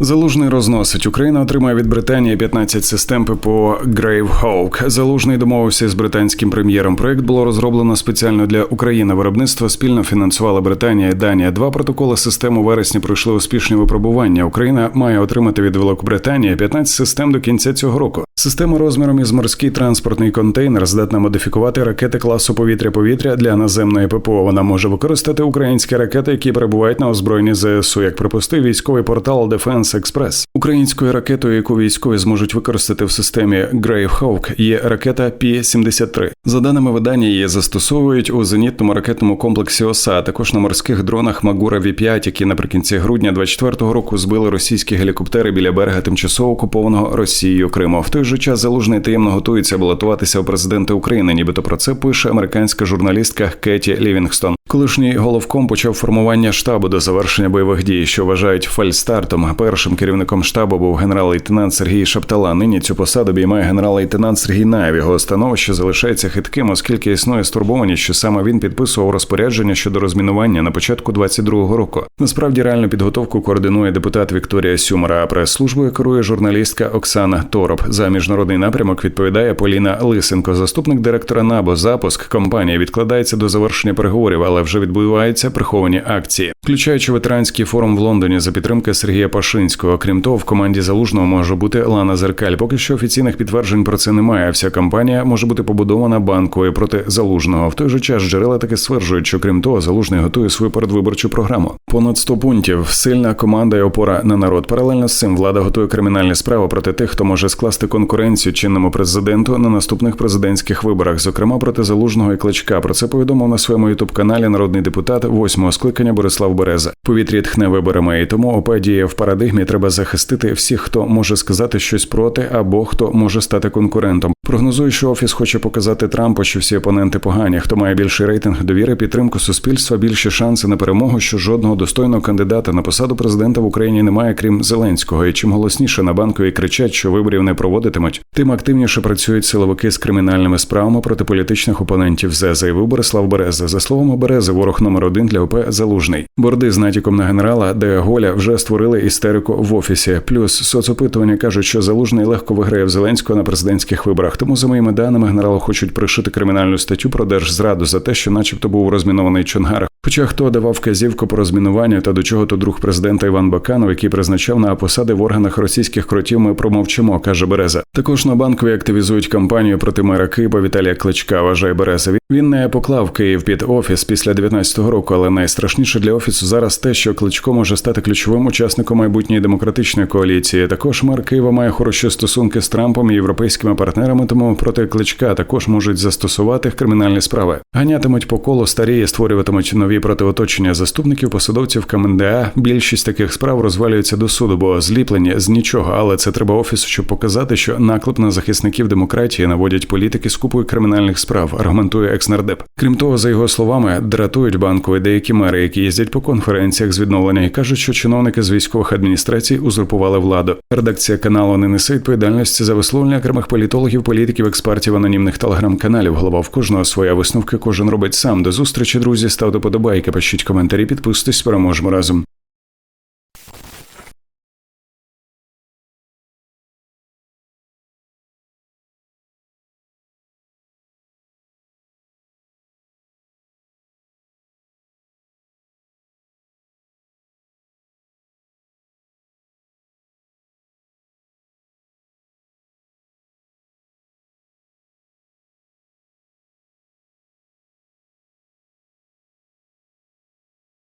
Залужний розносить. Україна отримає від Британії 15 систем ППО Grave Hawk. Залужний домовився з британським прем'єром. Проект було розроблено спеціально для України. Виробництво спільно фінансувала Британія і Данія. Два протоколи систем у вересні пройшли успішні випробування. Україна має отримати від Великобританії 15 систем до кінця цього року. Система розміром із морський транспортний контейнер здатна модифікувати ракети класу повітря-повітря для наземної ППО. Вона може використати українські ракети, які перебувають на озброєнні ЗСУ, як припустив військовий портал Defense Express. Українською ракетою, яку військові зможуть використати в системі Hawk, є ракета Пі-73. За даними видання, її застосовують у зенітному ракетному комплексі ОСА, а також на морських дронах Магура Ві-5, які наприкінці грудня 24-го року збили російські гелікоптери біля берега тимчасово окупованого Росією Криму. В той же час залужний таємно готується балотуватися у президенти України. Нібито про це пише американська журналістка Кеті Лівінгстон. Колишній головком почав формування штабу до завершення бойових дій, що вважають фальстартом. Першим керівником штабу був генерал-лейтенант Сергій Шаптала. Нині цю посаду обіймає генерал-лейтенант Сергій Наєв. Його становище залишається хитким, оскільки існує стурбованість, що саме він підписував розпорядження щодо розмінування на початку 22-го року. Насправді реальну підготовку координує депутат Вікторія Сюмара. А прес-службою керує журналістка Оксана Тороп. За міжнародний напрямок відповідає Поліна Лисенко, заступник директора НАБО. Запуск компанії відкладається до завершення переговорів, але вже відбуваються приховані акції, включаючи ветеранський форум в Лондоні за підтримки Сергія Пашинського. Крім того, в команді залужного може бути Лана Зеркаль. Поки що офіційних підтверджень про це немає. Вся кампанія може бути побудована банкою проти залужного. В той же час джерела таки стверджують, що крім того, залужний готує свою передвиборчу програму. Понад 100 пунктів, сильна команда і опора на народ. Паралельно з цим влада готує кримінальні справи проти тих, хто може скласти конкуренцію чинному президенту на наступних президентських виборах, зокрема проти залужного і кличка. Про це повідомив на своєму ютуб каналі народний депутат восьмого скликання Борислав Береза. Повітрі тхне виборами, і тому ОП діє в парадигмі. Треба захистити всіх, хто може сказати щось проти, або хто може стати конкурентом. Прогнозую, що офіс хоче показати Трампу, що всі опоненти погані. Хто має більший рейтинг довіри, підтримку суспільства, більші шанси на перемогу, що жодного достойного кандидата на посаду президента в Україні немає, крім Зеленського. І чим голосніше на банкові кричать, що виборів не проводитимуть, тим активніше працюють силовики з кримінальними справами проти політичних опонентів. ЗЕ, заявив Борислав Береза. За словами Берези, ворог номер один для ОП залужний. Борди з натяком на генерала, де Голя вже створили істерику в офісі. Плюс соцопитування кажуть, що залужний легко виграє в Зеленського на президентських виборах. Тому, за моїми даними, генералу хочуть пришити кримінальну статтю про держзраду за те, що, начебто, був розмінований Чонгар. Хоча хто давав вказівку по розмінуванню та до чого то друг президента Іван Баканов, який призначав на посади в органах російських кротів, ми промовчимо, каже Береза. Також на банкові активізують кампанію проти мера Києва Віталія Кличка. Вважає Береза. Він не поклав Київ під офіс після 19-го року, але найстрашніше для офісу зараз те, що Кличко може стати ключовим учасником майбутньої демократичної коаліції. Також мер Києва має хороші стосунки з Трампом і європейськими партнерами, тому проти кличка також можуть застосувати кримінальні справи. Ганятимуть по колу старі і створюватимуть нові проти оточення заступників посадовців КМДА. Більшість таких справ розвалюється до суду, бо зліплені з нічого. Але це треба офісу, щоб показати, що наклеп на захисників демократії наводять політики з купою кримінальних справ. Аргументує екснардеп. Крім того, за його словами, дратують банку і деякі мери, які їздять по конференціях з відновлення і кажуть, що чиновники з військових адміністрацій узурпували владу. Редакція каналу не несе відповідальності за висловлення окремих політологів, політиків, експертів, анонімних телеграм-каналів. Голова в кожного своя висновки кожен робить сам. До зустрічі, друзі, ставте подобайки, пишіть коментарі, підписуйтесь, переможемо разом.